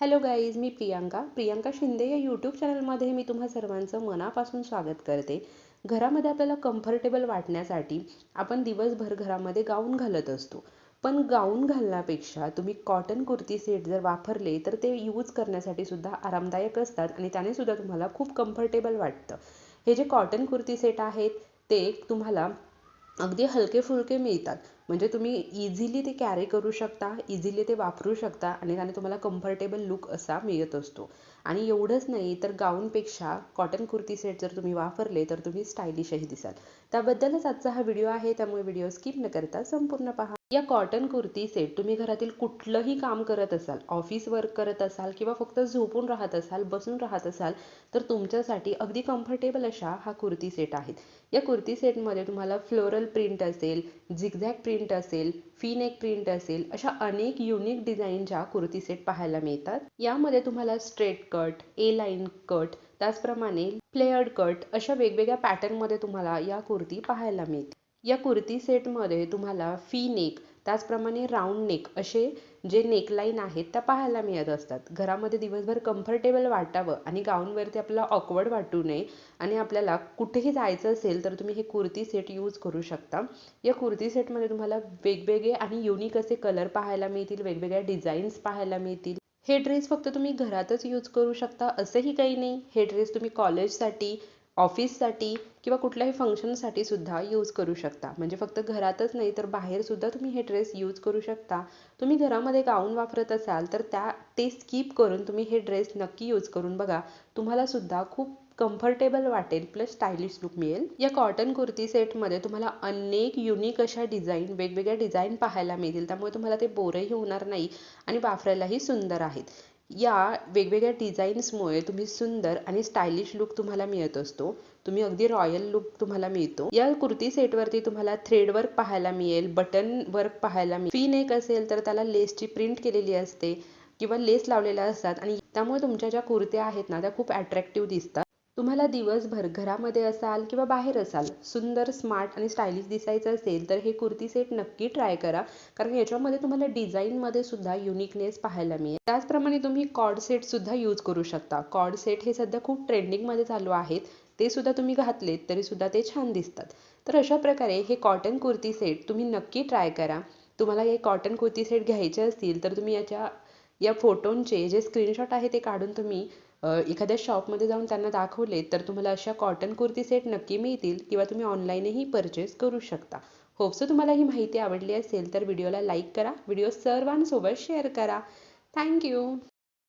Hello guys मी प्रियांका. प्रियांका शिंदे या YouTube चॅनलमध्ये मी तुम्हा सर्वांचं मनापासून स्वागत करते. घरामध्ये आपल्याला कम्फर्टेबल वाटण्यासाठी आपण दिवसभर घरामध्ये गाऊन घालत असतो. पण गाऊन घालण्यापेक्षा तुम्ही कॉटन कुर्ती सेट जर वापरले तर ते यूज करण्यासाठी सुद्धा आरामदायक असतात आणि त्याने सुद्धा तुम्हाला खूप कम्फर्टेबल वाटतं. हे जे कॉटन कुर्ती सेट आहेत ते तुम्हाला अगदी हलके फुलके मिळतात. म्हणजे तुम्ही इझिली ते कॅरी करू शकता इझिली ते वापरू शकता आणि त्याने तुम्हाला कम्फर्टेबल लुक असा मिळत असतो. आणि एवढंच नाही तर गाऊनपेक्षा कॉटन कुर्ती सेट जर तुम्ही वापरले तर तुम्ही स्टायलिशही दिसाल. त्याबद्दलच आजचा हा व्हिडिओ आहे त्यामुळे व्हिडिओ स्किप न करता संपूर्ण पहा. या कॉटन कुर्ती सेट तुम्ही घरातील कुठलंही काम करत असाल ऑफिस वर्क करत असाल किंवा फक्त झोपून राहत असाल बसून राहत असाल तर तुमच्यासाठी अगदी कम्फर्टेबल अशा हा कुर्ती सेट आहेत. या कुर्ती सेटमध्ये तुम्हाला फ्लोरल प्रिंट असेल झिगझॅग प्रिंट असेल फीनेक प्रिंट असेल अशा अनेक युनिक डिझाईनच्या कुर्ती सेट पाहायला मिळतात. यामध्ये तुम्हाला straight cut A line cut त्याचप्रमाणे प्लेयर्ड कट अशा वेगवेगळ्या पॅटर्नमध्ये तुम्हाला या कुर्ती पाहायला मिळते या कुर्ती सेटमध्ये तुम्हाला फी नेक त्याचप्रमाणे राऊंड नेक असे जे नेकलाईन आहेत त्या पाहायला मिळत असतात. घरामध्ये दिवसभर कम्फर्टेबल वाटावं आणि गाऊनवरती आपल्याला ऑकवर्ड वाटू नये आणि आपल्याला कुठेही जायचं असेल तर तुम्ही हे कुर्ती सेट यूज करू शकता. या कुर्ती सेटमध्ये तुम्हाला वेगवेगळे आणि युनिक असे कलर पाहायला मिळतील वेगवेगळ्या डिझाईन्स पाहायला मिळतील. हे ड्रेस फक्त तुम्ही घरातच यूज करू शकता असंही काही नाही. हे ड्रेस तुम्ही कॉलेजसाठी ऑफिससाठी किंवा कुठल्याही फंक्शनसाठी सुद्धा यूज करू शकता. म्हणजे फक्त घरातच नाही तर बाहेर सुद्धा तुम्ही हे ड्रेस यूज करू शकता. तुम्ही घरामध्ये गाऊन वापरत असाल तर त्या ते स्किप करून तुम्ही हे ड्रेस नक्की यूज करून बघा. तुम्हाला सुद्धा खूप कम्फर्टेबल वाटेल प्लस स्टायलिश लुक मिळेल. या कॉटन कुर्ती सेटमध्ये तुम्हाला अनेक युनिक अशा डिझाईन वेगवेगळ्या डिझाईन पाहायला मिळतील. त्यामुळे तुम्हाला ते बोरही होणार नाही आणि वापरायलाही सुंदर आहेत. या वेगवेगळ्या डिझाईन्समुळे तुम्ही सुंदर आणि स्टायलिश लुक तुम्हाला मिळत असतो. तुम्ही अगदी रॉयल लुक तुम्हाला मिळतो. या कुर्ती सेटवरती तुम्हाला थ्रेड वर्क पाहायला मिळेल बटन वर्क पाहायला मिळेल. फी नेक असेल तर त्याला लेसची प्रिंट केलेली असते किंवा लेस लावलेल्या असतात आणि त्यामुळे तुमच्या ज्या कुर्त्या आहेत ना त्या खूप अट्रॅक्टिव्ह दिसतात. तुम्हाला दिवसभर घरामध्ये असाल किंवा बाहेर असाल सुंदर स्मार्ट आणि स्टायलिश दिसायचं असेल तर हे कुर्ती सेट नक्की ट्राय करा. कारण याच्यामध्ये तुम्हाला डिझाईनमध्ये सुद्धा युनिकनेस पाहायला मिळेल. त्याचप्रमाणे तुम्ही कॉड सेट सुद्धा यूज करू शकता. कॉड सेट हे सध्या खूप ट्रेंडिंगमध्ये चालू आहेत. ते सुद्धा तुम्ही घातलेत तरी सुद्धा ते छान दिसतात. तर अशा प्रकारे हे कॉटन कुर्ती सेट तुम्ही नक्की ट्राय करा. तुम्हाला हे कॉटन कुर्ती सेट घ्यायचे असतील तर तुम्ही याच्या या फोटोंचे जे स्क्रीनशॉट आहे ते काढून तुम्ही एखाद्या शॉपमध्ये जाऊन त्यांना दाखवले तर तुम्हाला अशा कॉटन कुर्ती सेट नक्की मिळतील किंवा तुम्ही ऑनलाईनही परचेस करू शकता. होपसो तुम्हाला ही माहिती आवडली असेल तर व्हिडिओला लाईक करा. व्हिडिओ सर्वांसोबत शेअर करा. थँक्यू